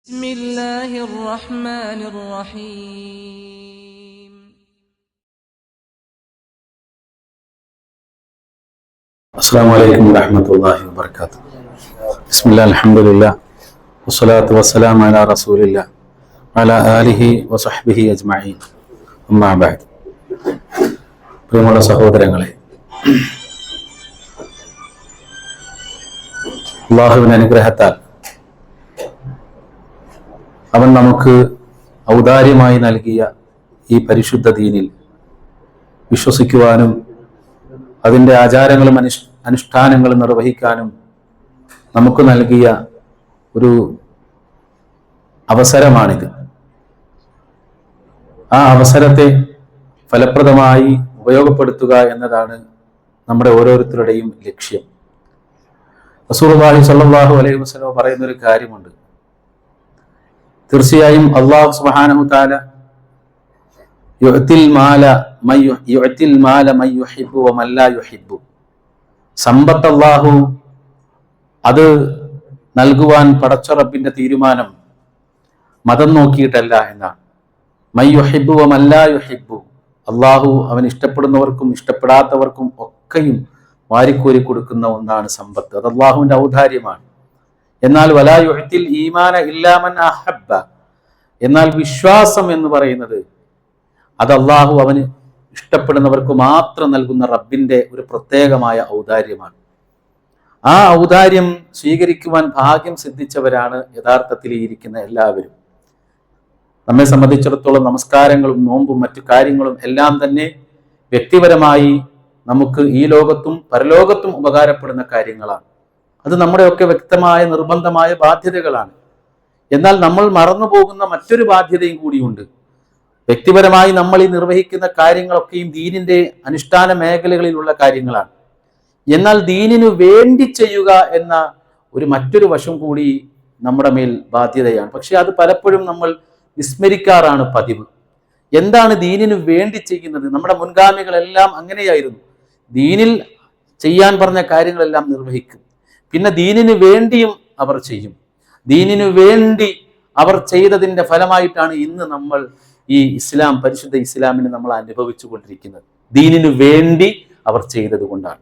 بسم الله الرحمن الرحيم السلام عليكم ورحمة الله وبركاته بسم الله الحمد لله والصلاة والسلام على رسول الله وعلى آله وصحبه أجمعين أما بعد പ്രിയമുള്ള സഹോദരങ്ങളെ അള്ളാഹുവിന്റെ അനുഗ്രഹത്താൽ അവൻ നമുക്ക് ഔദാര്യമായി നൽകിയ ഈ പരിശുദ്ധ ദീനിൽ വിശ്വസിക്കുവാനും അതിന്റെ ആചാരങ്ങളും അനുഷ് അനുഷ്ഠാനങ്ങളും നിർവഹിക്കാനും നമുക്ക് നൽകിയ ഒരു അവസരമാണിത്. ആ അവസരത്തെ ഫലപ്രദമായി ഉപയോഗപ്പെടുത്തുക എന്നതാണ് നമ്മുടെ ഓരോരുത്തരുടെയും ലക്ഷ്യം. റസൂർവാഹി സല്ലാഹു അലൈഹി വസ്ലോ പറയുന്നൊരു കാര്യമുണ്ട്. തീർച്ചയായും അള്ളാഹു സുബാനഹു താല സമ്പത്ത് അള്ളാഹു അത് നൽകുവാൻ പടച്ചുറപ്പിന്റെ തീരുമാനം മതം നോക്കിയിട്ടല്ല എന്നാണ്. മയ്യുഹിബു വമല്ലായുഹിബു അള്ളാഹു അവൻ ഇഷ്ടപ്പെടുന്നവർക്കും ഇഷ്ടപ്പെടാത്തവർക്കും ഒക്കെയും വാരിക്കോരി കൊടുക്കുന്ന ഒന്നാണ് സമ്പത്ത്. അത് അള്ളാഹുവിന്റെ ഔദാര്യമാണ്. എന്നാൽ വലാ യുഹത്തിൽ ഈമാന ഇല്ലാമൻ അഹബ്ബ. എന്നാൽ വിശ്വാസം എന്ന് പറയുന്നത് അത് അള്ളാഹു അവന് ഇഷ്ടപ്പെടുന്നവർക്ക് മാത്രം നൽകുന്ന റബ്ബിന്റെ ഒരു പ്രത്യേകമായ ഔദാര്യമാണ്. ആ ഔദാര്യം സ്വീകരിക്കുവാൻ ഭാഗ്യം സിദ്ധിച്ചവരാണ് യഥാർത്ഥത്തിൽ ഇരിക്കുന്ന എല്ലാവരും. നമ്മെ സംബന്ധിച്ചിടത്തോളം നമസ്കാരങ്ങളും നോമ്പും മറ്റു കാര്യങ്ങളും എല്ലാം തന്നെ വ്യക്തിപരമായി നമുക്ക് ഈ ലോകത്തും പരലോകത്തും ഉപകാരപ്പെടുന്ന കാര്യങ്ങളാണ്. അത് നമ്മുടെയൊക്കെ വ്യക്തമായ നിർബന്ധമായ ബാധ്യതകളാണ്. എന്നാൽ നമ്മൾ മറന്നു പോകുന്ന മറ്റൊരു ബാധ്യതയും കൂടിയുണ്ട്. വ്യക്തിപരമായി നമ്മൾ ഈ നിർവഹിക്കുന്ന കാര്യങ്ങളൊക്കെയും ദീനിന്റെ അനുഷ്ഠാന മേഖലകളിലുള്ള കാര്യങ്ങളാണ്. എന്നാൽ ദീനിനു വേണ്ടി ചെയ്യുക എന്ന ഒരു മറ്റൊരു വശം കൂടി നമ്മുടെ മേൽ ബാധ്യതയാണ്. പക്ഷെ അത് പലപ്പോഴും നമ്മൾ വിസ്മരിക്കാറാണ് പതിവ്. എന്താണ് ദീനിനു വേണ്ടി ചെയ്യുന്നത്? നമ്മുടെ മുൻഗാമികളെല്ലാം അങ്ങനെയായിരുന്നു. ദീനിൽ ചെയ്യാൻ പറഞ്ഞ കാര്യങ്ങളെല്ലാം നിർവഹിക്കും. പിന്നെ ദീനിനു വേണ്ടിയും അവർ ചെയ്യും. ദീനിനു വേണ്ടി അവർ ചെയ്തതിന്റെ ഫലമായിട്ടാണ് ഇന്ന് നമ്മൾ ഈ ഇസ്ലാം പരിശുദ്ധ ഇസ്ലാമിനെ നമ്മൾ അനുഭവിച്ചു കൊണ്ടിരിക്കുന്നത്. ദീനിനു വേണ്ടി അവർ ചെയ്തത് കൊണ്ടാണ്.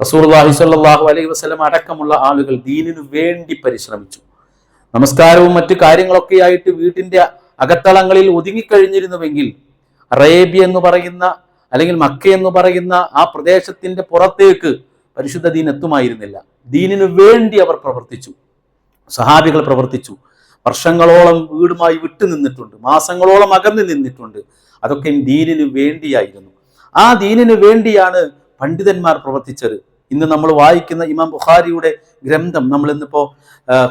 റസൂർഹി സ്വല്ലല്ലാഹു അലൈഹി വസ്ലം അടക്കമുള്ള ആളുകൾ ദീനിനു വേണ്ടി പരിശ്രമിച്ചു. നമസ്കാരവും മറ്റു കാര്യങ്ങളൊക്കെ ആയിട്ട് വീട്ടിന്റെ അകത്തളങ്ങളിൽ ഒതുങ്ങിക്കഴിഞ്ഞിരുന്നുവെങ്കിൽ അറേബ്യ എന്ന് പറയുന്ന അല്ലെങ്കിൽ മക്ക എന്ന് പറയുന്ന ആ പ്രദേശത്തിന്റെ പുറത്തേക്ക് പരിശുദ്ധ ദീൻ എത്തുമായിരുന്നില്ല. ദീനിനു വേണ്ടി അവർ പ്രവർത്തിച്ചു. സഹാബികൾ പ്രവർത്തിച്ചു. വർഷങ്ങളോളം വീടുമായി വിട്ടു നിന്നിട്ടുണ്ട്. മാസങ്ങളോളം അകന്നു നിന്നിട്ടുണ്ട്. അതൊക്കെ ദീനിനു വേണ്ടിയായിരുന്നു. ആ ദീനിനു വേണ്ടിയാണ് പണ്ഡിതന്മാർ പ്രവർത്തിച്ചത്. ഇന്ന് നമ്മൾ വായിക്കുന്ന ഇമാം ബുഖാരിയുടെ ഗ്രന്ഥം നമ്മൾ ഇന്നിപ്പോ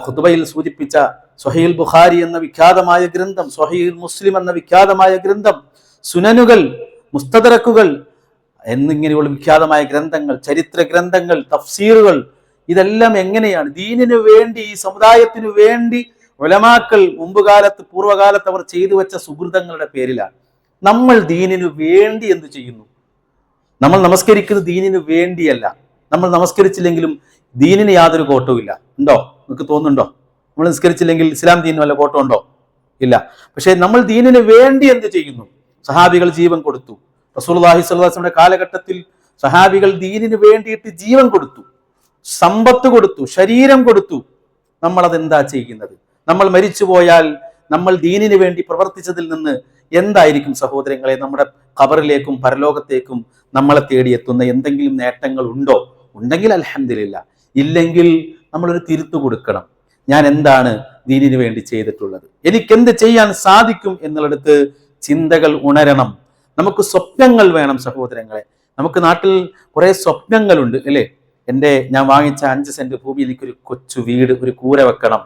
ഖുതുബയിൽ സൂചിപ്പിച്ച സൊഹീൽ ബുഖാരി എന്ന വിഖ്യാതമായ ഗ്രന്ഥം സൊഹീൽ മുസ്ലിം എന്ന വിഖ്യാതമായ ഗ്രന്ഥം സുനനുകൾ മുസ്തദറക്കുകൾ എന്നിങ്ങനെയുള്ള വിഖ്യാതമായ ഗ്രന്ഥങ്ങൾ ചരിത്ര ഗ്രന്ഥങ്ങൾ തഫ്സീറുകൾ ഇതെല്ലാം എങ്ങനെയാണ്? ദീനിനു വേണ്ടി ഈ സമുദായത്തിനു വേണ്ടി ഒലമാക്കൾ മുമ്പ് കാലത്ത് പൂർവകാലത്ത് അവർ ചെയ്തു വെച്ച സുഹൃതങ്ങളുടെ പേരിലാണ്. നമ്മൾ ദീനിനു വേണ്ടി എന്ത് ചെയ്യുന്നു? നമ്മൾ നമസ്കരിക്കുന്നത് ദീനിനു വേണ്ടിയല്ല. നമ്മൾ നമസ്കരിച്ചില്ലെങ്കിലും ദീനിന് യാതൊരു കോട്ടവും ഇല്ല. ഉണ്ടോ? നിങ്ങൾക്ക് തോന്നുന്നുണ്ടോ? നമ്മൾ നിസ്കരിച്ചില്ലെങ്കിൽ ഇസ്ലാം ദീനും വല്ല കോട്ടം ഉണ്ടോ? ഇല്ല. പക്ഷേ നമ്മൾ ദീനിന് വേണ്ടി എന്ത് ചെയ്യുന്നു? സഹാബികൾ ജീവൻ കൊടുത്തു. റസൂൽഹി സ്വല്ലാസിന്റെ കാലഘട്ടത്തിൽ സഹാബികൾ ദീനിന് വേണ്ടിയിട്ട് ജീവൻ കൊടുത്തു. സമ്പത്ത് കൊടുത്തു ശരീരം കൊടുത്തു നമ്മൾ അതെന്താ ചെയ്യുന്നത്? നമ്മൾ മരിച്ചു പോയാൽ നമ്മൾ ദീനിന് വേണ്ടി പ്രവർത്തിച്ചതിൽ നിന്ന് എന്തായിരിക്കും സഹോദരങ്ങളെ നമ്മുടെ ഖബറിലേക്കും പരലോകത്തേക്കും നമ്മളെ തേടിയെത്തുന്ന എന്തെങ്കിലും നേട്ടങ്ങൾ ഉണ്ടോ ഉണ്ടെങ്കിൽ അലഹമില്ല ഇല്ലെങ്കിൽ നമ്മളൊരു തിരുത്തു കൊടുക്കണം. ഞാൻ എന്താണ് ദീനിന് വേണ്ടി ചെയ്തിട്ടുള്ളത്? എനിക്ക് എന്ത് ചെയ്യാൻ സാധിക്കും എന്നുള്ളിടത്ത് ചിന്തകൾ ഉണരണം. നമുക്ക് സ്വപ്നങ്ങൾ വേണം സഹോദരങ്ങളെ. നമുക്ക് നാട്ടിൽ കുറെ സ്വപ്നങ്ങളുണ്ട് അല്ലേ? എന്റെ ഞാൻ വാങ്ങിച്ച അഞ്ച് സെന്റ് ഭൂമി എനിക്കൊരു കൊച്ചു വീട് ഒരു കൂര വെക്കണം.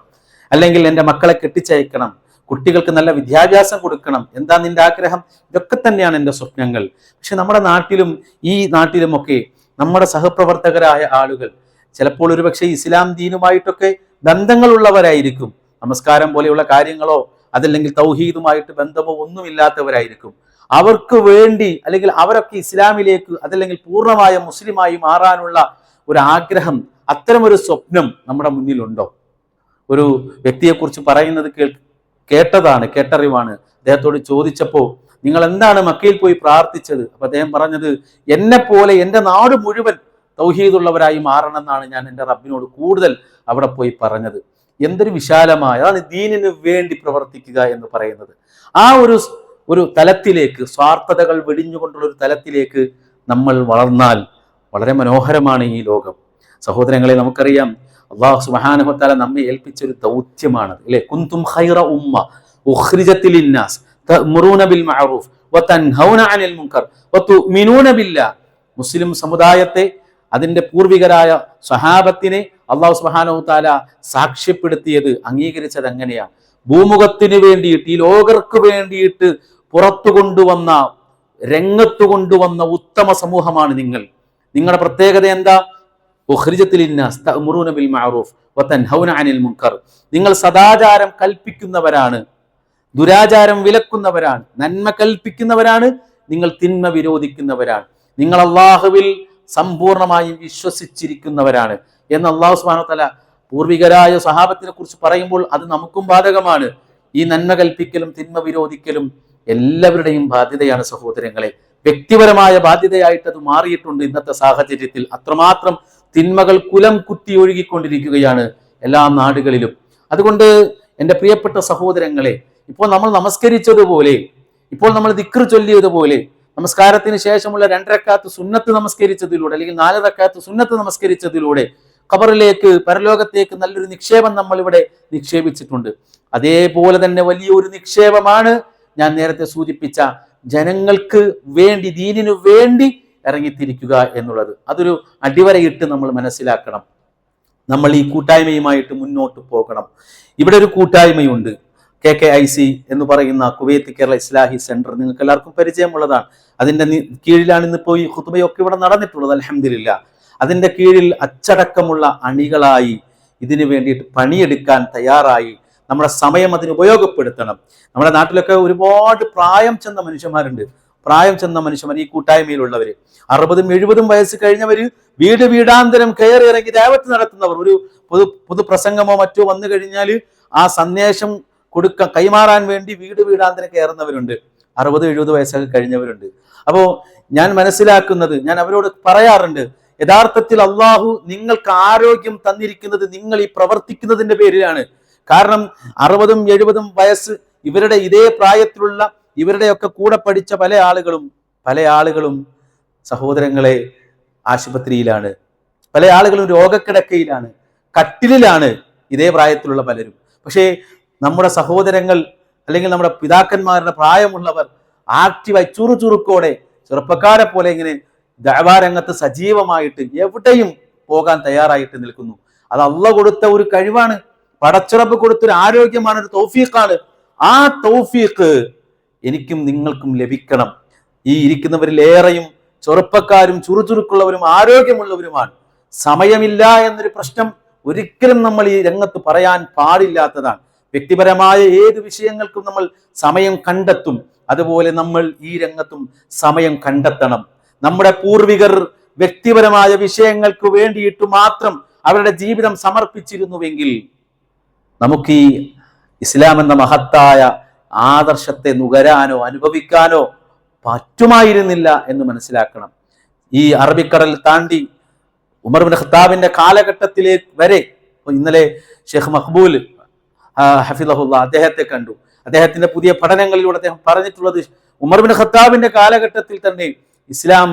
അല്ലെങ്കിൽ എന്റെ മക്കളെ കെട്ടിച്ചയക്കണം. കുട്ടികൾക്ക് നല്ല വിദ്യാഭ്യാസം കൊടുക്കണം. എന്താ നിന്റെ ആഗ്രഹം? ഇതൊക്കെ തന്നെയാണ് എന്റെ സ്വപ്നങ്ങൾ. പക്ഷെ നമ്മുടെ നാട്ടിലും ഈ നാട്ടിലുമൊക്കെ നമ്മുടെ സഹപ്രവർത്തകരായ ആളുകൾ ചിലപ്പോൾ ഒരുപക്ഷെ ഇസ്ലാം ദീനുമായിട്ടൊക്കെ ബന്ധങ്ങളുള്ളവരായിരിക്കും. നമസ്കാരം പോലെയുള്ള കാര്യങ്ങളോ അതല്ലെങ്കിൽ തൗഹീദുമായിട്ട് ബന്ധമോ ഒന്നുമില്ലാത്തവരായിരിക്കും. അവർക്ക് വേണ്ടി അല്ലെങ്കിൽ അവരൊക്കെ ഇസ്ലാമിലേക്ക് അതല്ലെങ്കിൽ പൂർണമായ മുസ്ലിമായി മാറാനുള്ള ഒരു ആഗ്രഹം അത്തരമൊരു സ്വപ്നം നമ്മുടെ മുന്നിലുണ്ടോ? ഒരു വ്യക്തിയെക്കുറിച്ച് പറയുന്നത് കേൾ കേട്ടതാണ് കേട്ടറിവാണ്. അദ്ദേഹത്തോട് ചോദിച്ചപ്പോൾ നിങ്ങൾ എന്താണ് മക്കയിൽ പോയി പ്രാർത്ഥിച്ചത്? അപ്പൊ അദ്ദേഹം പറഞ്ഞത് എന്നെ പോലെ എന്റെ നാട് മുഴുവൻ തൗഹീദുള്ളവരായി മാറണമെന്നാണ് ഞാൻ എന്റെ റബ്ബിനോട് കൂടുതൽ അവിടെ പോയി പറഞ്ഞത്. എന്തൊരു വിശാലമായ അതാണ് ദീനിന് വേണ്ടി പ്രവർത്തിക്കുക എന്ന് പറയുന്നത്. ആ ഒരു ഒരു തലത്തിലേക്ക് സ്വാർത്ഥതകൾ വെടിഞ്ഞുകൊണ്ടുള്ള ഒരു തലത്തിലേക്ക് നമ്മൾ വളർന്നാൽ വളരെ മനോഹരമാണ് ഈ ലോകം. സഹോദരങ്ങളെ നമുക്കറിയാം അള്ളാഹു സുബാനുഹത്താല നമ്മെ ഏൽപ്പിച്ച ഒരു ദൗത്യമാണ് അല്ലെ? കുന്തും ഖൈറ ഉമ്മ ഉഖ്രിജത്തിൽ ബിൽ മഅറൂഫ് അനിൽ മുൻകർ മുസ്ലിം സമുദായത്തെ അതിന്റെ പൂർവികരായ സഹാബത്തിനെ അള്ളാഹു സുബ്ഹാനഹു താല സാക്ഷ്യപ്പെടുത്തിയത് അംഗീകരിച്ചത് എങ്ങനെയാണ് ഭൂമുഖത്തിന് വേണ്ടിയിട്ട് ഈ ലോകർക്ക് വേണ്ടിയിട്ട് പുറത്തു കൊണ്ടുവന്ന രംഗത്തു കൊണ്ടുവന്ന ഉത്തമ സമൂഹമാണ് നിങ്ങൾ. നിങ്ങളുടെ പ്രത്യേകത എന്താ? ബിൽ മഅറൂഫ് അനിൽ മുൻകർ. നിങ്ങൾ സദാചാരം കൽപ്പിക്കുന്നവരാണ് ദുരാചാരം വിലക്കുന്നവരാണ് നന്മ കൽപ്പിക്കുന്നവരാണ് നിങ്ങൾ തിന്മ വിരോധിക്കുന്നവരാണ്. നിങ്ങൾ അള്ളാഹുവിൽ സമ്പൂർണമായും വിശ്വസിച്ചിരിക്കുന്നവരാണ്. എന്ന് അള്ളാഹു സുബ്ഹാനഹു തല പൂർവികരായ സഹാബത്തിനെ കുറിച്ച് പറയുമ്പോൾ അത് നമുക്കും ബാധകമാണ്. ഈ നന്മ കൽപ്പിക്കലും തിന്മ വിരോധിക്കലും എല്ലാവരുടെയും ബാധ്യതയാണ് സഹോദരങ്ങളെ. വ്യക്തിപരമായ ബാധ്യതയായിട്ട് അത് മാറിയിട്ടുണ്ട് ഇന്നത്തെ സാഹചര്യത്തിൽ. അത്രമാത്രം തിന്മകൾ കുലം കുത്തി ഒഴുകിക്കൊണ്ടിരിക്കുകയാണ് എല്ലാ നാടുകളിലും. അതുകൊണ്ട് എന്റെ പ്രിയപ്പെട്ട സഹോദരങ്ങളെ ഇപ്പോൾ നമ്മൾ നമസ്കരിച്ചതുപോലെ ഇപ്പോൾ നമ്മൾ ദിക്ർ ചൊല്ലിയതുപോലെ നമസ്കാരത്തിന് ശേഷമുള്ള രണ്ടരക്കാത്ത് സുന്നത്ത് നമസ്കരിച്ചതിലൂടെ അല്ലെങ്കിൽ നാല് റക്കാത്ത് സുന്നത്ത് നമസ്കരിച്ചതിലൂടെ ഖബറിലേക്ക് പരലോകത്തേക്ക് നല്ലൊരു നിക്ഷേപം നമ്മൾ ഇവിടെ നിക്ഷേപിച്ചിട്ടുണ്ട്. അതേപോലെ തന്നെ വലിയൊരു നിക്ഷേപമാണ് ഞാൻ നേരത്തെ സൂചിപ്പിച്ച ജനങ്ങൾക്ക് വേണ്ടി ദീനിനു വേണ്ടി ഇറങ്ങിത്തിരിക്കുക എന്നുള്ളത്. അതൊരു അടിവരയിട്ട് നമ്മൾ മനസ്സിലാക്കണം. നമ്മൾ ഈ കൂട്ടായ്മയുമായിട്ട് മുന്നോട്ട് പോകണം. ഇവിടെ ഒരു കൂട്ടായ്മയുണ്ട്. കെ കെ ഐ സി എന്ന് പറയുന്ന കുവൈത്ത് കേരള ഇസ്ലാഹി സെന്റർ. നിങ്ങൾക്ക് എല്ലാവർക്കും പരിചയമുള്ളതാണ്. അതിന്റെ കീഴിലാണ് ഇന്നിപ്പോൾ ഈ ഖുതുബയൊക്കെ ഇവിടെ നടന്നിട്ടുള്ളത് അലഹമില്ല അതിന്റെ കീഴിൽ അച്ചടക്കമുള്ള അണികളായി ഇതിനു വേണ്ടിയിട്ട് പണിയെടുക്കാൻ തയ്യാറായി. നമ്മുടെ സമയം അതിന് ഉപയോഗപ്പെടുത്തണം. നമ്മുടെ നാട്ടിലൊക്കെ ഒരുപാട് പ്രായം ചെന്ന മനുഷ്യന്മാരുണ്ട്. പ്രായം ചെന്ന മനുഷ്യന്മാർ ഈ കൂട്ടായ്മയിലുള്ളവർ അറുപതും എഴുപതും വയസ്സ് കഴിഞ്ഞവർ വീട് വീടാന്തരം കയറി ഇറങ്ങി ദേവത്ത് നടത്തുന്നവർ. ഒരു പൊതു പൊതുപ്രസംഗമോ മറ്റോ വന്നു കഴിഞ്ഞാൽ ആ സന്ദേശം കൊടുക്ക കൈമാറാൻ വേണ്ടി വീട് വീടാന്തരം കയറുന്നവരുണ്ട്. അറുപത് എഴുപത് വയസ്സൊക്കെ കഴിഞ്ഞവരുണ്ട്. അപ്പോ ഞാൻ മനസ്സിലാക്കുന്നത് ഞാൻ അവരോട് പറയാറുണ്ട് യഥാർത്ഥത്തിൽ അള്ളാഹു നിങ്ങൾക്ക് ആരോഗ്യം തന്നിരിക്കുന്നത് നിങ്ങൾ ഈ പ്രവർത്തിക്കുന്നതിന്റെ പേരിലാണ്. കാരണം അറുപതും എഴുപതും വയസ്സ് ഇവരുടെ ഇതേ പ്രായത്തിലുള്ള ഇവരുടെയൊക്കെ കൂടെ പഠിച്ച പല ആളുകളും പല ആളുകളും സഹോദരങ്ങളെ ആശുപത്രിയിലാണ്. പല ആളുകളും രോഗക്കിടക്കയിലാണ്. കട്ടിലിലാണ് ഇതേ പ്രായത്തിലുള്ള പലരും. പക്ഷേ നമ്മുടെ സഹോദരങ്ങൾ അല്ലെങ്കിൽ നമ്മുടെ പിതാക്കന്മാരുടെ പ്രായമുള്ളവർ ആക്റ്റീവായി ചുറുചുറുക്കോടെ ചെറുപ്പക്കാരെ പോലെ ഇങ്ങനെ ദഴവാരംഗത്ത് സജീവമായിട്ട് എവിടെയും പോകാൻ തയ്യാറായിട്ട് നിൽക്കുന്നു. അത് അള്ള കൊടുത്ത ഒരു കഴിവാണ്. പടച്ചുറപ്പ് കൊടുത്തൊരു ആരോഗ്യമാണ് ഒരു തൗഫീഖാണ്. ആ തൗഫീഖ് എനിക്കും നിങ്ങൾക്കും ലഭിക്കണം. ഈ ഇരിക്കുന്നവരിലേറെയും ചെറുപ്പക്കാരും ചുറുചുറുക്കുള്ളവരും ആരോഗ്യമുള്ളവരുമാണ്. സമയമില്ല എന്നൊരു പ്രശ്നം ഒരിക്കലും നമ്മൾ ഈ രംഗത്ത് പറയാൻ പാടില്ലാത്തതാണ്. വ്യക്തിപരമായ ഏത് വിഷയങ്ങൾക്കും നമ്മൾ സമയം കണ്ടെത്തും. അതുപോലെ നമ്മൾ ഈ രംഗത്തും സമയം കണ്ടെത്തണം. നമ്മുടെ പൂർവികർ വ്യക്തിപരമായ വിഷയങ്ങൾക്ക് വേണ്ടിയിട്ട് മാത്രം അവരുടെ ജീവിതം സമർപ്പിച്ചിരുന്നുവെങ്കിൽ നമുക്ക് ഈ ഇസ്ലാം എന്ന മഹത്തായ ആദർശത്തെ നുകരാനോ അനുഭവിക്കാനോ പറ്റുമായിരുന്നില്ല എന്ന് മനസ്സിലാക്കണം. ഈ അറബിക്കടൽ താണ്ടി ഉമർ ബിൻ ഖത്താബിന്റെ കാലഘട്ടത്തിലേക്ക് വരെ ഇന്നലെ ഷെയ്ഖ് മഖ്ബൂൽ ആ, ഹഫിദഹുല്ല അദ്ദേഹത്തെ കണ്ടു. അദ്ദേഹത്തിന്റെ പുതിയ പഠനങ്ങളിലൂടെ അദ്ദേഹം പറഞ്ഞിട്ടുള്ളത് ഉമർ ബിൻ ഖത്താബിന്റെ കാലഘട്ടത്തിൽ തന്നെ ഇസ്ലാം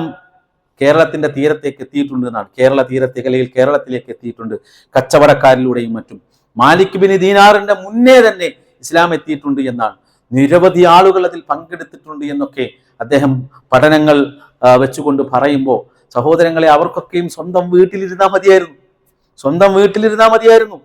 കേരളത്തിന്റെ തീരത്തേക്ക് എത്തിയിട്ടുണ്ട് എന്നാണ്. കേരള തീരത്തേക്ക് അല്ലെങ്കിൽ കേരളത്തിലേക്ക് എത്തിയിട്ടുണ്ട്. കച്ചവടക്കാരിലൂടെയും മറ്റും. മാലിക് ബിൻ ദീനാറിന്റെ മുന്നേ തന്നെ ഇസ്ലാം എത്തിയിട്ടുണ്ട് എന്നാണ്. നിരവധി ആളുകൾ അതിൽ പങ്കെടുത്തിട്ടുണ്ട് എന്നൊക്കെ അദ്ദേഹം പഠനങ്ങൾ വെച്ചുകൊണ്ട് പറയുമ്പോൾ സഹോദരങ്ങളെ അവർക്കൊക്കെയും സ്വന്തം വീട്ടിലിരുന്നാൽ മതിയായിരുന്നു. സ്വന്തം വീട്ടിലിരുന്നാൽ മതിയായിരുന്നു.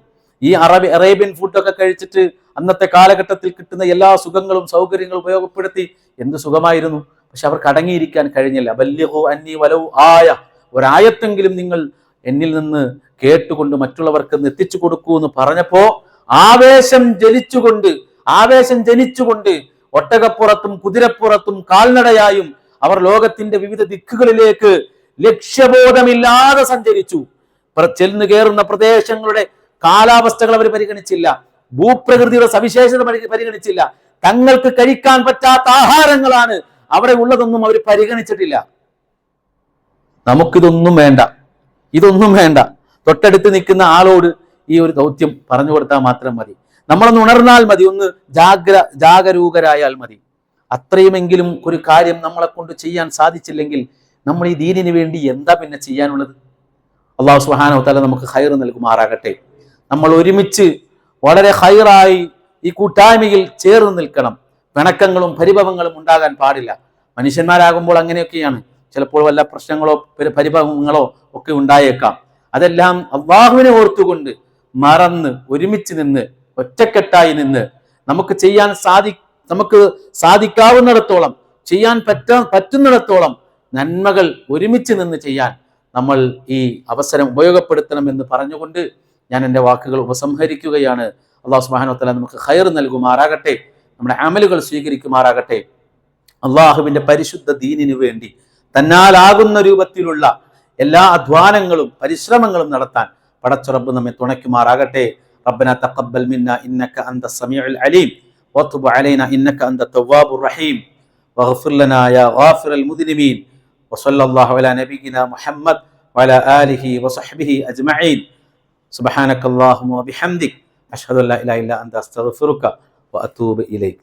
ഈ അറബി അറേബ്യൻ ഫുഡൊക്കെ കഴിച്ചിട്ട് അന്നത്തെ കാലഘട്ടത്തിൽ കിട്ടുന്ന എല്ലാ സുഖങ്ങളും സൗകര്യങ്ങളും ഉപയോഗപ്പെടുത്തി എന്ത് സുഖമായിരുന്നു. പക്ഷെ അവർക്ക് അടങ്ങിയിരിക്കാൻ കഴിഞ്ഞില്ല. ബല്യഹോ അന്നി വലവോ ആയ ഒരായത്തെങ്കിലും നിങ്ങൾ എന്നിൽ നിന്ന് കേട്ടുകൊണ്ട് മറ്റുള്ളവർക്ക് എത്തിച്ചു കൊടുക്കൂ എന്ന് പറഞ്ഞപ്പോ ആവേശം ജനിച്ചുകൊണ്ട് ആവേശം ജനിച്ചുകൊണ്ട് ഒട്ടകപ്പുറത്തും കുതിരപ്പുറത്തും കാൽനടയായും അവർ ലോകത്തിന്റെ വിവിധ ദിക്കുകളിലേക്ക് ലക്ഷ്യബോധമില്ലാതെ സഞ്ചരിച്ചു. ചെന്ന് കയറുന്ന പ്രദേശങ്ങളുടെ കാലാവസ്ഥകൾ അവർ പരിഗണിച്ചില്ല. ഭൂപ്രകൃതിയുടെ സവിശേഷത പരിഗണിച്ചില്ല. തങ്ങൾക്ക് കഴിക്കാൻ പറ്റാത്ത ആഹാരങ്ങളാണ് അവിടെ ഉള്ളതൊന്നും അവർ പരിഗണിച്ചിട്ടില്ല. നമുക്കിതൊന്നും വേണ്ട. ഇതൊന്നും വേണ്ട. തൊട്ടടുത്ത് നിൽക്കുന്ന ആളോട് ഈ ഒരു ദൗത്യം പറഞ്ഞു കൊടുത്താൽ മാത്രം മതി. നമ്മളൊന്ന് ഉണർന്നാൽ മതി. ഒന്ന് ജാഗ്ര ജാഗരൂകരായാൽ മതി. അത്രയുമെങ്കിലും ഒരു കാര്യം നമ്മളെ കൊണ്ട് ചെയ്യാൻ സാധിച്ചില്ലെങ്കിൽ നമ്മൾ ഈ ദീനിന് വേണ്ടി എന്താ പിന്നെ ചെയ്യാനുള്ളത്? അള്ളാഹു സുഹാനോ തല നമുക്ക് ഹൈർ നൽകുമാറാകട്ടെ. നമ്മൾ ഒരുമിച്ച് വളരെ ഹൈറായി ഈ കൂട്ടായ്മയിൽ ചേർന്ന് നിൽക്കണം. പിണക്കങ്ങളും പരിഭവങ്ങളും ഉണ്ടാകാൻ പാടില്ല. മനുഷ്യന്മാരാകുമ്പോൾ അങ്ങനെയൊക്കെയാണ്. ചിലപ്പോൾ വല്ല പ്രശ്നങ്ങളോ പരി- പരിഭവങ്ങളോ ഒക്കെ ഉണ്ടായേക്കാം. അതെല്ലാം അള്ളാഹുവിനെ ഓർത്തുകൊണ്ട് മറന്ന് ഒരുമിച്ച് നിന്ന് ഒറ്റക്കെട്ടായി നിന്ന് നമുക്ക് ചെയ്യാൻ സാധി നമുക്ക് സാധിക്കാവുന്നിടത്തോളം ചെയ്യാൻ പറ്റാ പറ്റുന്നിടത്തോളം നന്മകൾ ഒരുമിച്ച് നിന്ന് ചെയ്യാൻ നമ്മൾ ഈ അവസരം ഉപയോഗപ്പെടുത്തണം എന്ന് പറഞ്ഞുകൊണ്ട് ഞാൻ എന്റെ വാക്കുകൾ ഉപസംഹരിക്കുകയാണ്. അള്ളാഹു സുബ്ഹാനഹു വതആല നമുക്ക് ഹയർ നൽകുമാറാകട്ടെ. നമ്മുടെ അമലുകൾ സ്വീകരിക്കുമാറാകട്ടെ. അള്ളാഹുവിന്റെ പരിശുദ്ധ ദീനിനു വേണ്ടി തന്നാലാകുന്ന രൂപത്തിലുള്ള എല്ലാ അധ്വാനങ്ങളും പരിശ്രമങ്ങളും നടത്താൻ പടച്ചുറബ് നമ്മെ തുണയ്ക്കുമാറാകട്ടെ ربنا تقبل منا انك انت السميع العليم وتب علينا انك انت التواب الرحيم واغفر لنا يا غافر المذنبين وصلى الله على نبينا محمد وعلى اله وصحبه اجمعين سبحانك اللهم وبحمدك اشهد ان لا اله الا انت استغفرك واتوب اليك